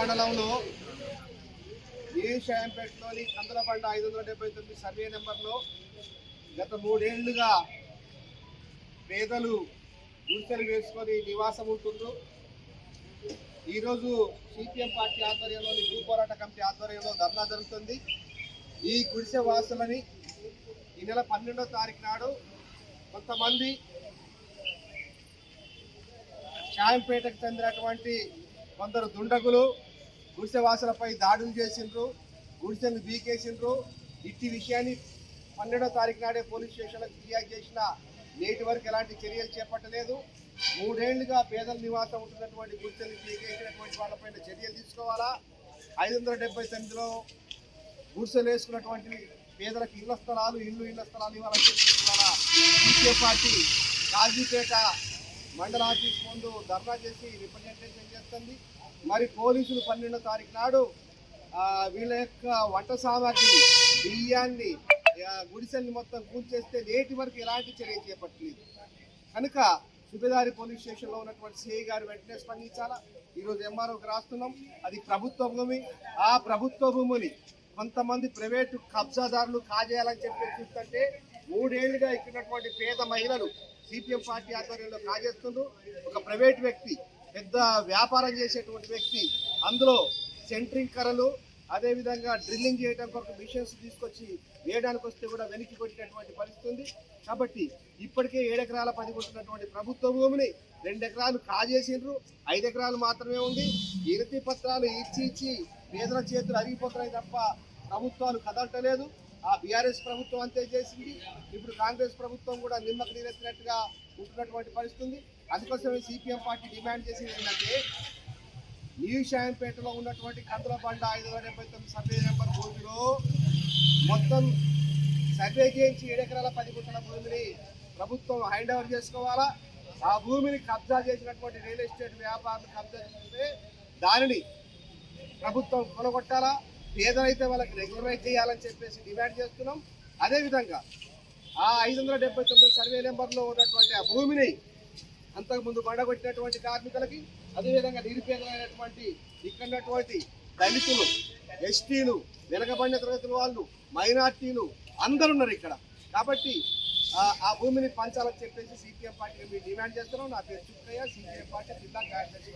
మండలంలో ఏషాయంపేటలోని కందలబండ ఐదు వందల డెబ్బై తొమ్మిది సర్వే నెంబర్లో గత మూడేళ్ళుగా పేదలు గుడిసెలు వేసుకొని నివాసం ఉంటుండ్రు. ఈరోజు సిపిఎం పార్టీ ఆధ్వర్యంలోని భూ పోరాట కమిటీ ఆధ్వర్యంలో ధర్నా జరుగుతుంది. ఈ గుడిసె వాసులని ఈ నెల పన్నెండో తారీఖు నాడు కొంతమంది షాయంపేటకు చెందినటువంటి కొందరు దుండగులు గుడిసెవాసులపై దాడులు చేసిండ్రు గుడిసెలు బీకేసిండ్రు. ఇట్టి విషయాన్ని పన్నెండో తారీఖు నాడే పోలీస్ స్టేషన్లకు ఫిర్యాదు చేసిన నేటి వరకు ఎలాంటి చర్యలు చేపట్టలేదు. మూడేళ్ళుగా పేదల నివాసం ఉంటున్నటువంటి గుడిసెలు బీకేసినటువంటి వాళ్ళపైన చర్యలు తీసుకోవాలా? ఐదు వందల డెబ్బై తొమ్మిదిలో గుడిసెలు వేసుకున్నటువంటి పేదలకు ఇళ్ళ స్థలాలు ఇల్లు ఇళ్ళ స్థలాలు ఇవ్వాలని చెప్పి ఇవాళ పార్టీ కాజీపేట మండల ఆఫీస్ ముందు ధర్నా చేసి రిప్రజెంటేషన్ చేస్తుంది. మరి పోలీసులు పన్నెండో తారీఖు నాడు వీళ్ళ యొక్క వంట సామాగ్రి బియ్యాన్ని గుడిసెల్ని మొత్తం కూల్చేస్తే నేటి వరకు ఎలాంటి చర్య చేపట్టలేదు. కనుక సుబేదారి పోలీస్ స్టేషన్లో ఉన్నటువంటి సిఐ గారు వెంటనే స్పందించాలా? ఈరోజు ఎంఆర్ఓకి రాస్తున్నాం. అది ప్రభుత్వ భూమి. ఆ ప్రభుత్వ భూమిని కొంతమంది ప్రైవేటు కబ్జాదారులు కాజేయాలని చెప్పి చూస్తుంటే మూడేళ్ళుగా ఇక్కడ పేద మహిళలు సిపిఎం పార్టీ ఆధ్వర్యంలో కాజేస్తుండ్రు ఒక ప్రైవేట్ వ్యక్తి పెద్ద వ్యాపారం చేసేటువంటి వ్యక్తి అందులో సెంట్రింగ్ కర్రలు అదేవిధంగా డ్రిల్లింగ్ చేయడం కొరకు మిషన్స్ తీసుకొచ్చి వేయడానికి వస్తే కూడా వెనక్కి కొట్టినటువంటి పరిస్థితి కాబట్టి ఇప్పటికే ఏడెకరాల పది కొట్టినటువంటి ప్రభుత్వ భూమిని రెండు ఎకరాలు కాజేసిండ్రు ఐదు ఎకరాలు మాత్రమే ఉంది. ఇరతి పత్రాలు ఇచ్చి ఇచ్చి పేదల చేతులు అరిగిపోతున్నాయి తప్ప ప్రభుత్వాలు కదలటలేదు. ఆ బీఆర్ఎస్ ప్రభుత్వం అంతే చేసింది. ఇప్పుడు కాంగ్రెస్ ప్రభుత్వం కూడా నిమ్మకు నీరెత్తినట్టుగా ఉంటున్నటువంటి పరిస్థితుంది. అందుకోసమే సిపిఎం పార్టీ డిమాండ్ చేసింది ఏంటంటే న్యూ షాయంపేటలో ఉన్నటువంటి కందుల బండ ఐదు వందల డెబ్బై తొమ్మిది సర్వే నెంబర్ భూమిలో మొత్తం సర్వే చేయించి ఏడు ఎకరాల పది గుంటల భూమిని ప్రభుత్వం హ్యాండ్ ఓవర్ చేసుకోవాలా? ఆ భూమిని కబ్జా చేసినటువంటి రియల్ ఎస్టేట్ వ్యాపారులు కబ్జా చేస్తే దానిని ప్రభుత్వం కొనగొట్టాలా? పేదలైతే వాళ్ళకి రెగ్యులరైజ్ చేయాలని చెప్పేసి డిమాండ్ చేస్తున్నాం. అదేవిధంగా ఆ ఐదు వందల డెబ్బై తొమ్మిది సర్వే నెంబర్లో ఉన్నటువంటి ఆ భూమిని అంతకుముందు బండగొట్టినటువంటి కార్మికులకి అదేవిధంగా నిరుపేదలైనటువంటి ఇక్కడ ఉన్నటువంటి దళితులు ఎస్టీలు వెనకబడిన తరగతుల వాళ్ళు మైనార్టీలు అందరు ఉన్నారు ఇక్కడ. కాబట్టి ఆ- భూమిని పంచాలని చెప్పేసి సిపిఎం పార్టీ మేము డిమాండ్ చేస్తున్నాం. నా పేరు చుక్కయ్య సిపిఎం పార్టీ జిల్లా కార్యదర్శి